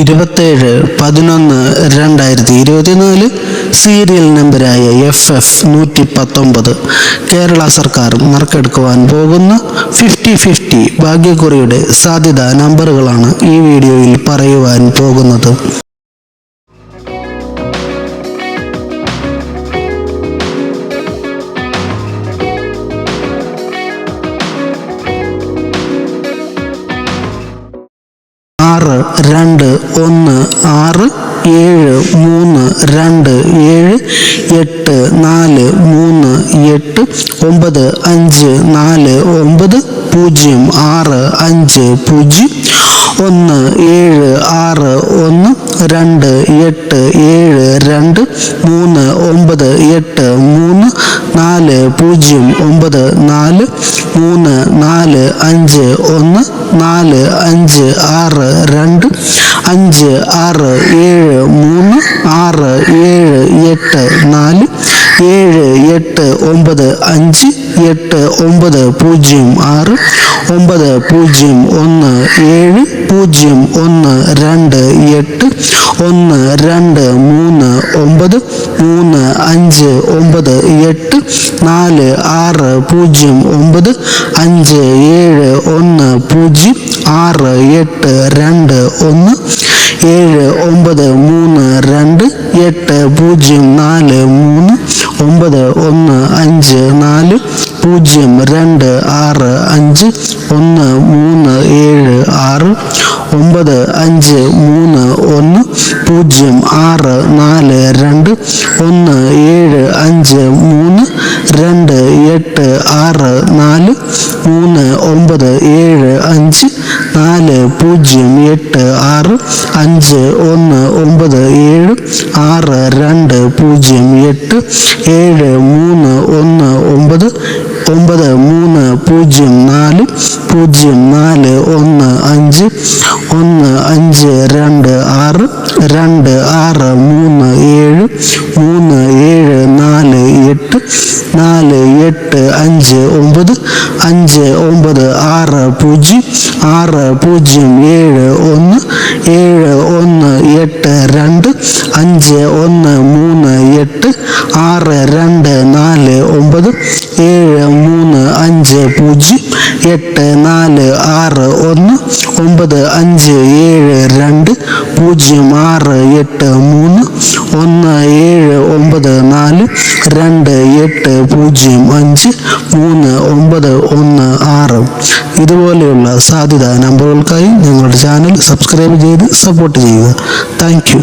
ഇരുപത്തേഴ് പതിനൊന്ന് രണ്ടായിരത്തി ഇരുപത്തിനാല് സീരിയൽ നമ്പരായ എഫ് എഫ് നൂറ്റി പത്തൊമ്പത് കേരള സർക്കാർ നറുക്കെടുക്കുവാൻ പോകുന്ന ഫിഫ്റ്റി ഫിഫ്റ്റി ഭാഗ്യക്കുറിയുടെ സാധ്യതാ നമ്പറുകളാണ് ഈ വീഡിയോയിൽ പറയുവാൻ പോകുന്നത്. ആറ് രണ്ട് ഒന്ന് ആറ് ഏഴ് മൂന്ന് രണ്ട് ഏഴ് എട്ട് നാല് മൂന്ന് എട്ട് ഒമ്പത് അഞ്ച് നാല് ഒമ്പത് പൂജ്യം ആറ് അഞ്ച് പൂജ്യം ഒന്ന് ഏഴ് ആറ് ഒന്ന് രണ്ട് എട്ട് ഏഴ് രണ്ട് മൂന്ന് ഒമ്പത് എട്ട് മൂന്ന് നാല് പൂജ്യം ഒമ്പത് നാല് മൂന്ന് നാല് അഞ്ച് ഒന്ന് നാല് അഞ്ച് ആറ് രണ്ട് അഞ്ച് ആറ് ഏഴ് മൂന്ന് ആറ് ഏഴ് എട്ട് നാല് ഏഴ് എട്ട് ഒമ്പത് അഞ്ച് എട്ട് ഒമ്പത് പൂജ്യം ആറ് ഒമ്പത് പൂജ്യം ഒന്ന് ഏഴ് പൂജ്യം ഒന്ന് രണ്ട് എട്ട് ഒന്ന് രണ്ട് മൂന്ന് ഒമ്പത് മൂന്ന് അഞ്ച് ഒമ്പത് എട്ട് നാല് ആറ് പൂജ്യം ഒമ്പത് അഞ്ച് ഏഴ് ഒന്ന് പൂജ്യം ആറ് എട്ട് രണ്ട് ഒന്ന് ഏഴ് ഒമ്പത് മൂന്ന് രണ്ട് എട്ട് പൂജ്യം നാല് മൂന്ന് ഒമ്പത് ഒന്ന് അഞ്ച് നാല് പൂജ്യം രണ്ട് ആറ് അഞ്ച് ഒന്ന് മൂന്ന് ഏഴ് ആറ് ഒമ്പത് അഞ്ച് മൂന്ന് ഒന്ന് പൂജ്യം ആറ് നാല് രണ്ട് ഒന്ന് ഏഴ് അഞ്ച് മൂന്ന് രണ്ട് എട്ട് ആറ് നാല് മൂന്ന് ഒമ്പത് ഏഴ് അഞ്ച് നാല് പൂജ്യം എട്ട് ആറ് അഞ്ച് ഒന്ന് ഒമ്പത് ഏഴ് ആറ് രണ്ട് പൂജ്യം എട്ട് ഏഴ് മൂന്ന് ഒന്ന് ഒമ്പത് ഒമ്പത് മൂന്ന് പൂജ്യം നാല് പൂജ്യം നാല് ഒന്ന് അഞ്ച് ഒന്ന് അഞ്ച് രണ്ട് ആറ് രണ്ട് ആറ് മൂന്ന് ഏഴ് മൂന്ന് ഏഴ് നാല് എട്ട് നാല് എട്ട് അഞ്ച് ഒമ്പത് അഞ്ച് ഒമ്പത് ആറ് പൂജ്യം ആറ് പൂജ്യം ഏഴ് ഒന്ന് ഏഴ് ഒന്ന് എട്ട് രണ്ട് അഞ്ച് ഒന്ന് മൂന്ന് എട്ട് ആറ് രണ്ട് നാല് ഒമ്പത് ഏഴ് മൂന്ന് അഞ്ച് പൂജ്യം എട്ട് നാല് ആറ് ഒന്ന് ഒമ്പത് അഞ്ച് ഏഴ് രണ്ട് പൂജ്യം ആറ് എട്ട് മൂന്ന് ഒന്ന് ഏഴ് ഒമ്പത് നാല് രണ്ട് എട്ട് പൂജ്യം അഞ്ച് മൂന്ന് ഒമ്പത് ഒന്ന് ആറ്. ഇതുപോലെയുള്ള സാധ്യത നമ്പറുകൾക്കായി ഞങ്ങളുടെ ചാനൽ സബ്സ്ക്രൈബ് ചെയ്ത് സപ്പോർട്ട് ചെയ്യുക. താങ്ക്